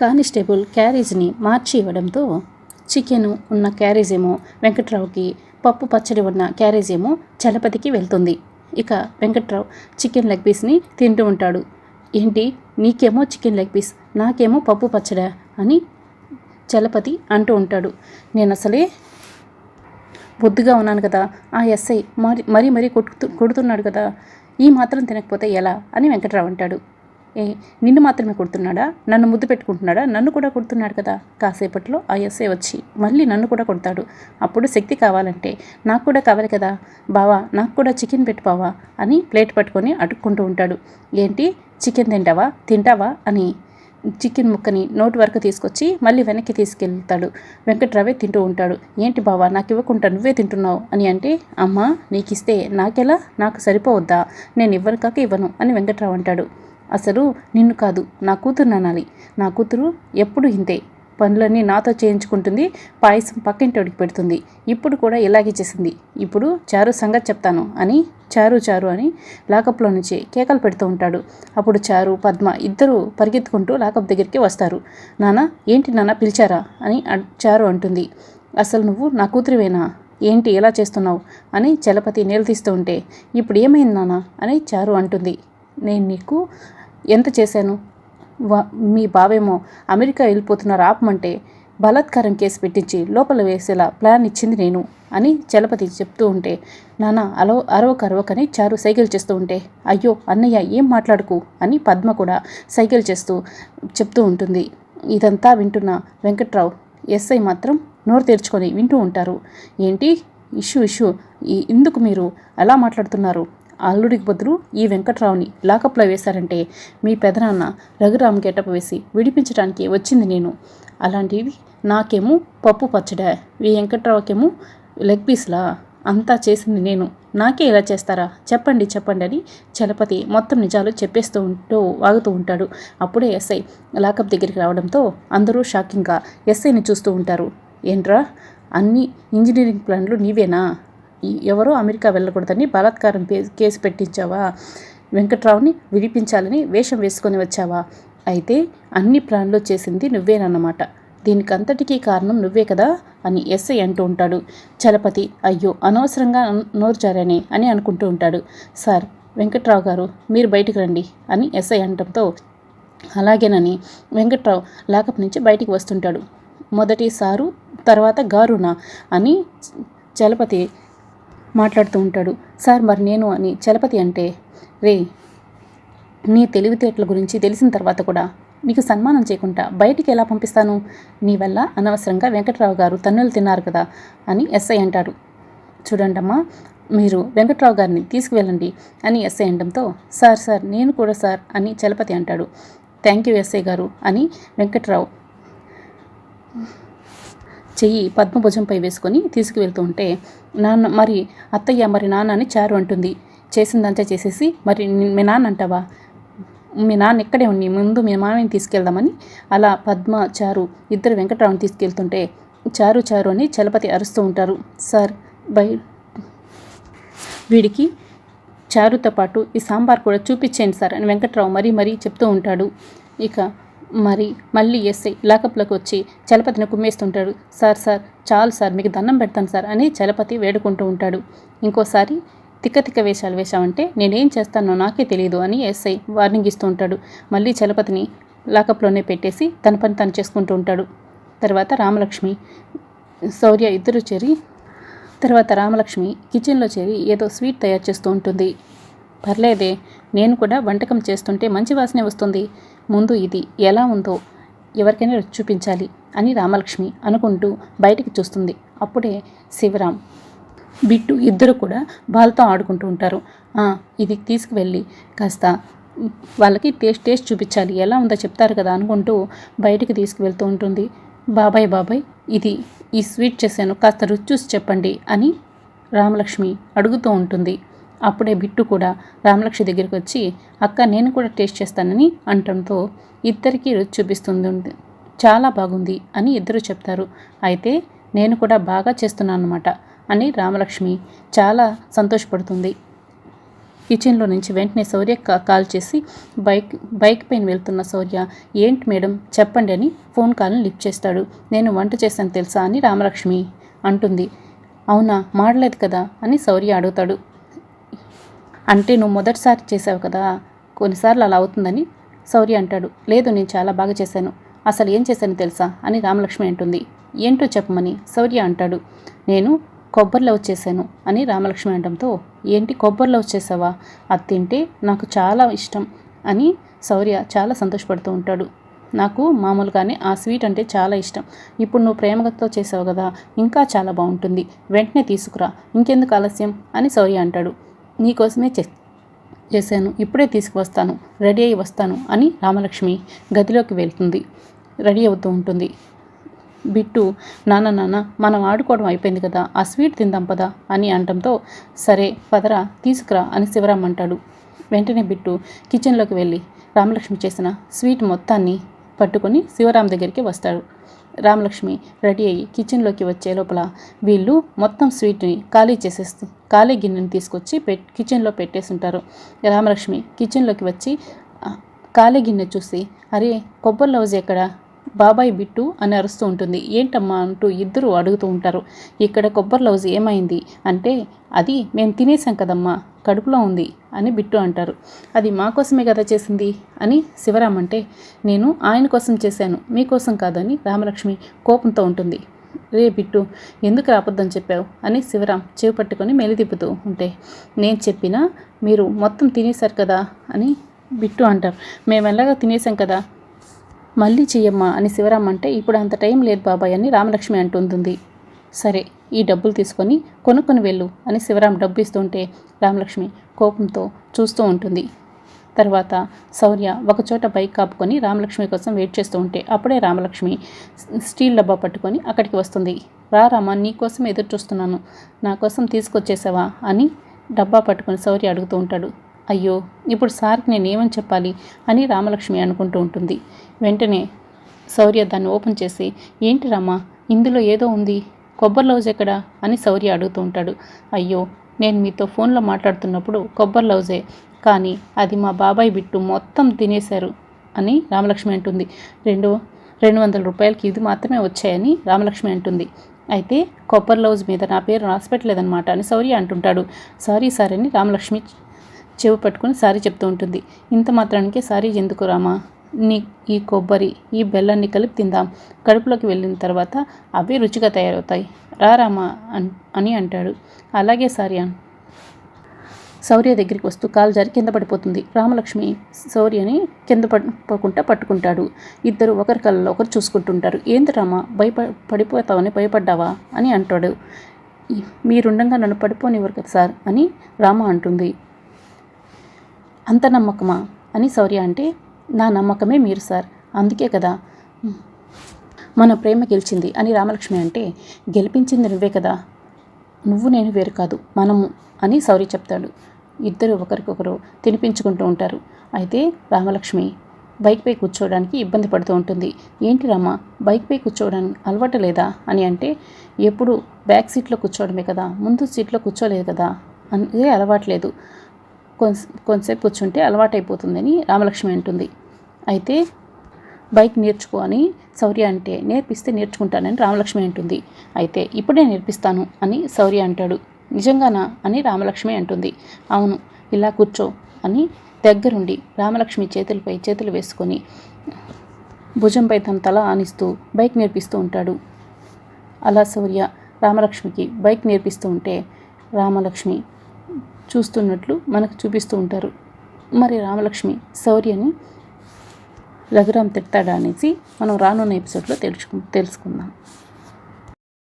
Constable క్యారేజ్ని మార్చి ఇవ్వడంతో chicken ఉన్న carriage ఏమో వెంకట్రావుకి పప్పు పచ్చడి ఉన్న క్యారేజ్ ఏమో చలపతికి వెళ్తుంది. ఇక వెంకట్రావు చికెన్ లెగ్ పీస్ని తింటూ ఉంటాడు. ఏంటి? నీకేమో చికెన్ లెగ్ పీస్ నాకేమో పప్పు పచ్చడా అని చలపతి అంటూ ఉంటాడు. నేను అసలే బొద్దుగా ఉన్నాను కదా ఆ ఎస్ఐ మరి మరీ మరీ కొడుతు కొడుతున్నాడు కదా ఈ మాత్రం తినకపోతే ఎలా అని వెంకట్రావు అంటాడు. నిన్ను మాత్రమే కొడుతున్నాడా? నన్ను ముద్దు పెట్టుకుంటున్నాడా? నన్ను కూడా కొడుతున్నాడు కదా. కాసేపట్లో ఆ వచ్చి మళ్ళీ నన్ను కూడా కొడతాడు. అప్పుడు శక్తి కావాలంటే నాకు కూడా కావాలి కదా. బావా నాకు కూడా చికెన్ పెట్టుబావా అని ప్లేట్ పట్టుకొని అడుక్కుంటూ ఉంటాడు. ఏంటి? చికెన్ తింటావా? తింటావా? అని చికెన్ ముక్కని నోటి వరకు తీసుకొచ్చి మళ్ళీ వెనక్కి తీసుకెళ్తాడు. వెంకట్రావే తింటూ ఉంటాడు. ఏంటి బావా నాకు ఇవ్వకుండా నువ్వే తింటున్నావు? అని అంటే అమ్మా నీకు ఇస్తే నాకెలా? నాకు సరిపోవద్దా? నేను ఇవ్వను కాక ఇవ్వను అని వెంకట్రావు అంటాడు. అసలు నిన్ను కాదు నా కూతురు అనాలి. నా కూతురు ఎప్పుడు ఇంతే. పనులన్నీ నాతో చేయించుకుంటుంది పాయసం పక్కింటోడికి పెడుతుంది. ఇప్పుడు కూడా ఇలాగే చేసింది. ఇప్పుడు చారు సంగతి చెప్తాను అని చారు చారు అని లాకప్లో నుంచి కేకలు పెడుతూ ఉంటాడు. అప్పుడు చారు పద్మ ఇద్దరు పరిగెత్తుకుంటూ లాకప్ దగ్గరికి వస్తారు. నాన్న ఏంటి నాన్న పిలిచారా అని చారు అంటుంది. అసలు నువ్వు నా కూతురివేనా? ఏంటి ఎలా చేస్తున్నావు? అని చలపతి నిలదీస్తూ ఉంటే ఇప్పుడు ఏమైంది నాన్న అని చారు అంటుంది. నేను నీకు ఎంత చేశాను? వా మీ బావేమో అమెరికా వెళ్ళిపోతున్నారు ఆపమంటే బలాత్కారం కేసు పెట్టించి లోపల వేసేలా ప్లాన్ ఇచ్చింది నేను అని చలపతి చెప్తూ ఉంటే నాన్న అలవ అరవక అరవకని చారు సైకిల్ చేస్తూ ఉంటే అయ్యో అన్నయ్య ఏం మాట్లాడుకు అని పద్మ కూడా సైకిల్ చేస్తూ చెప్తూ ఉంటుంది. ఇదంతా వింటున్న వెంకట్రావు ఎస్ఐ మాత్రం నోరు తెరుచుకొని వింటూ ఉంటారు. ఏంటి? Issue issue. ఇందుకు మీరు ఎలా మాట్లాడుతున్నారు? అల్లుడికి బదులు ఈ వెంకట్రావుని లాకప్లో వేశారంటే మీ పెదనాన్న రఘురామ్ గెటప్ వేసి విడిపించడానికి వచ్చింది నేను. అలాంటివి నాకేమో పప్పు పచ్చడా ఈ వెంకట్రావుకేమో లెగ్ పీస్లా? అంతా చేసింది నేను. నాకే ఇలా చేస్తారా? చెప్పండి చెప్పండి అని చలపతి మొత్తం నిజాలు చెప్పేస్తూ ఉంటూ వాగుతూ ఉంటాడు. అప్పుడే ఎస్ఐ లాకప్ దగ్గరికి రావడంతో అందరూ షాకింగ్గా ఎస్ఐని చూస్తూ ఉంటారు. ఏంట్రా? అన్ని ఇంజనీరింగ్ ప్లాన్లు నీవేనా? ఎవరో అమెరికా వెళ్ళకూడదని బలాత్కారం కేసు పెట్టించావా? వెంకట్రావుని విడిపించాలని వేషం వేసుకొని వచ్చావా? అయితే అన్ని ప్లాన్లు చేసింది నువ్వేనన్నమాట. దీనికంతటికీ కారణం నువ్వే కదా అని ఎస్ఐ అంటూ ఉంటాడు. చలపతి అయ్యో అనవసరంగా నన్- నోరు జారానే అని అనుకుంటూ ఉంటాడు. సార్ వెంకట్రావు గారు మీరు బయటికి రండి అని ఎస్ఐ అనడంతో అలాగేనని వెంకట్రావు లాకప్ నుంచి బయటికి వస్తుంటాడు. మొదటి సారు తర్వాత గారునా అని చలపతి మాట్లాడుతూ ఉంటాడు. సార్ మరి నేను అని చలపతి అంటే రే నీ తెలివితేటల గురించి తెలిసిన తర్వాత కూడా నీకు సన్మానం చేయకుండా బయటికి ఎలా పంపిస్తాను? నీ వల్ల అనవసరంగా వెంకట్రావు గారు తన్నులు తిన్నారు కదా అని ఎస్ఐ అంటాడు. చూడండమ్మా మీరు వెంకట్రావు గారిని తీసుకువెళ్ళండి అని ఎస్ఐ అనడంతో సార్ సార్ నేను కూడా సార్ అని చలపతి అంటాడు. థ్యాంక్ యూ ఎస్ఐ గారు అని వెంకట్రావు చెయ్యి పద్మభుజంపై వేసుకొని తీసుకువెళ్తూ ఉంటే నాన్న మరి అత్తయ్య మరి నాన్న అని చారు అంటుంది. చేసిందంతా చేసేసి మరి మీ నాన్న అంటావా? మీ నాన్న ఇక్కడే ఉండి ముందు మీ మామయ్యని తీసుకెళ్దామని అలా పద్మ చారు ఇద్దరు వెంకటరావుని తీసుకెళ్తుంటే చారు చారు అని చలపతి అరుస్తూ ఉంటారు. సార్ బై వీడికి చారుతో పాటు ఈ సాంబార్ కూడా చూపించేయండి సార్ అని వెంకట్రావు మరీ మరీ చెప్తూ ఉంటాడు. ఇక మరి మళ్ళీ ఎస్ఐ లాకప్లోకి వచ్చి చలపతిని కుమ్మేస్తుంటాడు. సార్ సార్ చాలు సార్ మీకు దండం పెడతాను సార్ అని చలపతి వేడుకుంటూ ఉంటాడు. ఇంకోసారి తిక్క తిక్క వేషాలు వేశామంటే నేనేం చేస్తానో నాకే తెలియదు అని ఎస్ఐ వార్నింగ్ ఇస్తూ ఉంటాడు. మళ్ళీ చలపతిని లాకప్లోనే పెట్టేసి తన పని తను చేసుకుంటూ ఉంటాడు. తర్వాత రామలక్ష్మి శౌర్య ఇద్దరు చేరి తర్వాత రామలక్ష్మి కిచెన్లో చేరి ఏదో స్వీట్ తయారు చేస్తూ ఉంటుంది. పర్లేదే నేను కూడా వంటకం చేస్తుంటే మంచి వాసనే వస్తుంది. ముందు ఇది ఎలా ఉందో ఎవరికైనా రుచి చూపించాలి అని రామలక్ష్మి అనుకుంటూ బయటికి చూస్తుంది. అప్పుడే శివరాం బిట్టు ఇద్దరు కూడా బాల్తో ఆడుకుంటూ ఉంటారు. ఇది తీసుకువెళ్ళి కాస్త వాళ్ళకి టేస్ట్ టేస్ట్ చూపించాలి. ఎలా ఉందో చెప్తారు కదా అనుకుంటూ బయటికి తీసుకువెళ్తూ ఉంటుంది. బాబాయ్ బాబాయ్ ఇది ఈ స్వీట్ చేశాను కాస్త రుచి చూసి చెప్పండి అని రామలక్ష్మి అడుగుతూ ఉంటుంది. అప్పుడే బిట్టు కూడా రామలక్ష్మి దగ్గరికి వచ్చి అక్క నేను కూడా టేస్ట్ చేస్తానని అనటంతో ఇద్దరికీ రుచి చూపిస్తుంది చాలా బాగుంది అని ఇద్దరు చెప్తారు. అయితే నేను కూడా బాగా చేస్తున్నాను అనమాట అని రామలక్ష్మి చాలా సంతోషపడుతుంది. కిచెన్లో నుంచి వెంటనే శౌర్య కాల్ చేసి బైక్ బైక్ పైన వెళ్తున్న శౌర్య ఏంటి మేడం? చెప్పండి అని ఫోన్ కాల్ని లిఫ్ట్ చేస్తాడు. నేను వంట చేశాను తెలుసా అని రామలక్ష్మి అంటుంది. అవునా మాడలేదు కదా అని శౌర్య అడుగుతాడు. అంటే నువ్వు మొదటిసారి చేసావు కదా కొన్నిసార్లు అలా అవుతుందని శౌర్య అంటాడు. లేదు నేను చాలా బాగా చేశాను. అసలు ఏం చేశాను తెలుసా? అని రామలక్ష్మి అంటుంది. ఏంటో చెప్పమని శౌర్య అంటాడు. నేను కొబ్బరిలో వచ్చేసాను అని రామలక్ష్మి అనడంతో ఏంటి కొబ్బరిలో వచ్చేసావా అది తింటే నాకు చాలా ఇష్టం అని శౌర్య చాలా సంతోషపడుతూ ఉంటాడు. నాకు మామూలుగానే ఆ స్వీట్ అంటే చాలా ఇష్టం. ఇప్పుడు నువ్వు ప్రేమతో చేసావు కదా ఇంకా చాలా బాగుంటుంది. వెంటనే తీసుకురా. ఇంకెందుకు ఆలస్యం? అని శౌర్య అంటాడు. నీకోసమే చే చేశాను. ఇప్పుడే తీసుకువస్తాను. రెడీ అయి వస్తాను అని రామలక్ష్మి గదిలోకి వెళ్తుంది. రెడీ అవుతూ ఉంటుంది. బిట్టు నాన్న నాన్న మనం ఆడుకోవడం అయిపోయింది కదా ఆ స్వీట్ తిందాం పదా అని అనడంతో సరే పదరా తీసుకురా అని శివరామ్ అంటాడు. వెంటనే బిట్టు కిచెన్లోకి వెళ్ళి రామలక్ష్మి చేసిన స్వీట్ మొత్తాన్ని పట్టుకొని శివరాం దగ్గరికి వస్తాడు. రామలక్ష్మి రెడీ అయ్యి కిచెన్లోకి వచ్చే లోపల వీళ్ళు మొత్తం స్వీట్ని ఖాళీ చేసేస్తూ ఖాళీ గిన్నెని తీసుకొచ్చి పె కిచెన్లో పెట్టేసి ఉంటారు రామలక్ష్మి కిచెన్లోకి వచ్చి ఖాళీ గిన్నె చూసి అరే కొబ్బరి లవ్జ్ ఎక్కడ? బాబాయ్ బిట్టు అని అరుస్తూ ఉంటుంది. ఏంటమ్మా అంటూ ఇద్దరు అడుగుతూ ఉంటారు. ఇక్కడ కొబ్బరి లౌజ్ ఏమైంది? అంటే అది మేము తినేసాం కదమ్మా కడుపులో ఉంది అని బిట్టు అంటారు. అది మా కోసమే కదా చేసింది? అని శివరామ్ అంటే నేను ఆయన కోసం చేశాను మీకోసం కాదని రామలక్ష్మి కోపంతో ఉంటుంది. రే బిట్టు ఎందుకు రాపద్దని చెప్పావు? అని శివరాం చేవు పట్టుకొని మెలిదిప్పుతూ ఉంటే నేను చెప్పినా మీరు మొత్తం తినేశారు కదా అని బిట్టు అంటారు. మేము ఎలాగా తినేసాం కదా? మళ్ళీ చెయ్యమ్మా అని శివరామ్ అంటే ఇప్పుడు అంత టైం లేదు బాబాయ్ అని రామలక్ష్మి అంటుంటుంది. సరే ఈ డబ్బులు తీసుకొని కొనుక్కొని వెళ్ళు అని శివరాం డబ్బు ఇస్తుంటే రామలక్ష్మి కోపంతో చూస్తూ ఉంటుంది. తర్వాత శౌర్య ఒకచోట బైక్ కాపుకొని రామలక్ష్మి కోసం వెయిట్ చేస్తూ ఉంటే అప్పుడే రామలక్ష్మి స్టీల్ డబ్బా పట్టుకొని అక్కడికి వస్తుంది. రా రామా నీ కోసం ఎదురు చూస్తున్నాను నా కోసం తీసుకొచ్చేసావా? అని డబ్బా పట్టుకొని శౌర్య అడుగుతూ ఉంటాడు. అయ్యో ఇప్పుడు సార్కి నేను ఏమని చెప్పాలి అని రామలక్ష్మి అనుకుంటూ ఉంటుంది. వెంటనే శౌర్య దాన్ని ఓపెన్ చేసి ఏంటి రామా ఇందులో ఏదో ఉంది? కొబ్బరి లౌజ్ ఎక్కడా? అని శౌర్య అడుగుతూ ఉంటాడు. అయ్యో నేను మీతో ఫోన్లో మాట్లాడుతున్నప్పుడు కొబ్బరి లౌజే కానీ అది మా బాబాయ్ బిట్టు మొత్తం తినేశారు అని రామలక్ష్మి అంటుంది. రెండు రెండు వందల రూపాయలకి ఇది మాత్రమే వచ్చాయని రామలక్ష్మి అంటుంది. అయితే కొబ్బరి లౌజ్ మీద నా పేరు రాసిపెట్టలేదన్నమాట అని శౌర్య అంటుంటాడు. సారీ సార్ అని రామలక్ష్మి చెవి పట్టుకొని సారీ చెప్తూ ఉంటుంది. ఇంత మాత్రానికే సారీ ఎందుకు రామా? నీ ఈ కొబ్బరి ఈ బెల్లాన్ని కలిపి తిందాం. కడుపులోకి వెళ్ళిన తర్వాత అవి రుచిగా తయారవుతాయి. రా రామా అని అంటాడు. అలాగే సారీ అన్ శౌర్య దగ్గరికి వస్తూ కాలు జారి కింద పడిపోతుంది. రామలక్ష్మి శౌర్యని కింద పడిపోకుండా పట్టుకుంటాడు. ఇద్దరు ఒకరి కళ్ళలో ఒకరు చూసుకుంటుంటారు. ఏంది రామా? భయప పడిపోతావని భయపడ్డావా? అని అంటాడు. మీరుండగా నన్ను పడిపోనివ్వరు కదా సార్? అని రామ అంటుంది. అంత నమ్మకమా? అని శౌర్య అంటే నా నమ్మకమే మీరు సార్. అందుకే కదా. మన ప్రేమ గెలిచింది అని రామలక్ష్మి అంటే గెలిపించింది నువ్వే కదా. నువ్వు నేను వేరు కాదు. మనము అని శౌర్య చెప్తాడు. ఇద్దరు ఒకరికొకరు తినిపించుకుంటూ ఉంటారు. అయితే రామలక్ష్మి బైక్పై కూర్చోవడానికి ఇబ్బంది పడుతూ ఉంటుంది. ఏంటి రామ బైక్పై కూర్చోవడానికి అలవాటు లేదా? అని అంటే ఎప్పుడు బ్యాక్ సీట్లో కూర్చోవడమే కదా. ముందు సీట్లో కూర్చోలేదు కదా. అదే అలవాట్లేదు లేదు. కొంతసేపు కూర్చుంటే అలవాటైపోతుందని రామలక్ష్మి అంటుంది. అయితే బైక్ నేర్చుకో అని శౌర్య అంటే నేర్పిస్తే నేర్చుకుంటానని రామలక్ష్మి అంటుంది. అయితే ఇప్పుడే నేర్పిస్తాను అని శౌర్య అంటాడు. నిజంగానా అని రామలక్ష్మి అంటుంది. అవును ఇలా కూర్చో అని దగ్గరుండి రామలక్ష్మి చేతులపై చేతులు వేసుకొని భుజంపై తన తల ఆనిస్తూ బైక్ నేర్పిస్తూ ఉంటాడు. అలా శౌర్య రామలక్ష్మికి బైక్ నేర్పిస్తూ ఉంటే రామలక్ష్మి చూస్తున్నట్లు మనకు చూపిస్తూ ఉంటారు. మరి రామలక్ష్మి శౌర్యని రఘురామ్ తిడతాడా అనేసి మనం రానున్న ఎపిసోడ్లో తెలుసుకు తెలుసుకుందాం.